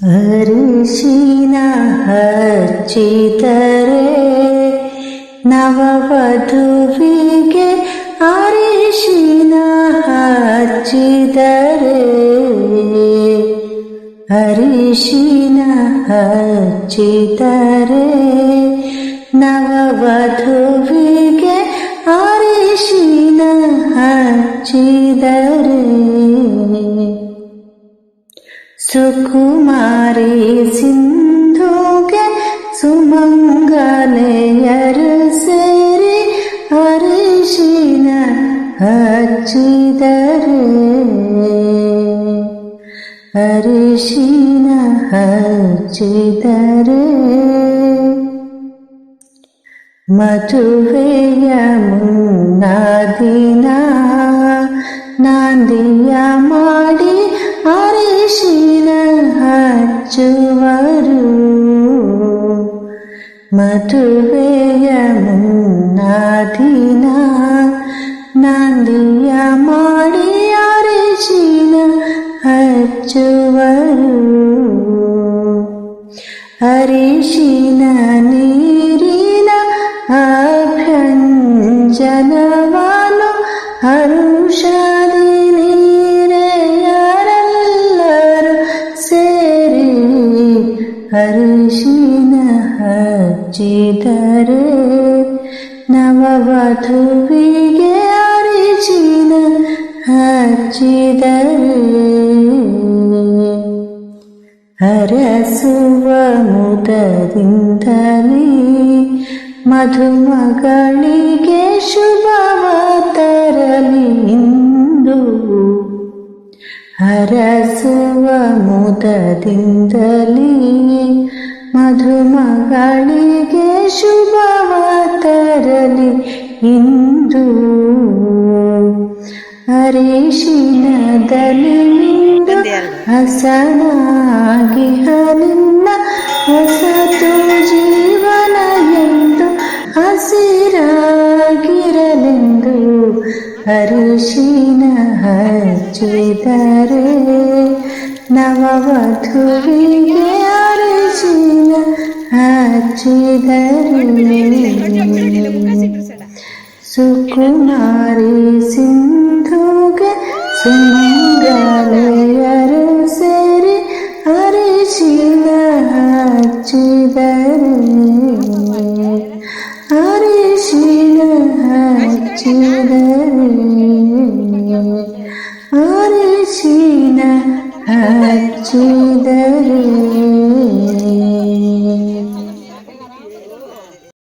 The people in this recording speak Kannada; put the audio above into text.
ಅರಿಶಿನ ಹಚ್ಚಿದರೆ ನವವಧುವಿಗೆ ಅರಿಶಿನ ಹಚ್ಚಿದರೆ ಅರಿಶಿನ ಹಚ್ಚಿದರೆ ನವವಧುವಿಗೆ ಅರಿಶಿನ ಹಚ್ಚಿದರೆ सुकुमारी सिंधु के सुमंगल अरसरे हर्षिन हचिदरे। हर्षिन हचिदरे। मधुवेय मुन्नादिन മറച്ചു വരൂ. മധുവേയ മുന്നാധീന നന്ദിയ മാടിയാരചീന അച്ചു വരൂ ಅರಿಶಿನ ಹಚ್ಚಿದರೆ ನವವಧುವಿಗೆ ಅರಿಶಿನ ಹಚ್ಚಿದರೆ ಹರಸುವ ಮುದದಿಂದಲೇ ಮಧುಮಗಳಿಗೆ ಶುಭವ ತರಲಿ ಇಂದು ಹರಸುವ ಮುದದಿಂದಲೇ ಮಧುಮಗಳಿಗೆ ಶುಭವ ತರಲಿ ಇಂದು. ಅರಿಶಿನದಲ್ಲಿ ನಿಂದು ಹಸನಾಗಿ ಹಲಿಂದ ಹೊಸತು ಜೀವನ ಎಂದು ಹಸಿರಾಗಿರಲೆಂದು ಅರಿಶಿನ ಹಚ್ಚಿದರೆ ನವವಧುವಿಗೆ ചിതറിഞ്ഞ സുകുമാരി സിന്ധുക സുമംഗലയരുസരി അറിശില ചിതറിഞ്ഞ അറിശില ചിതറിഞ്ഞ അറിശില ചിതറിഞ്ഞ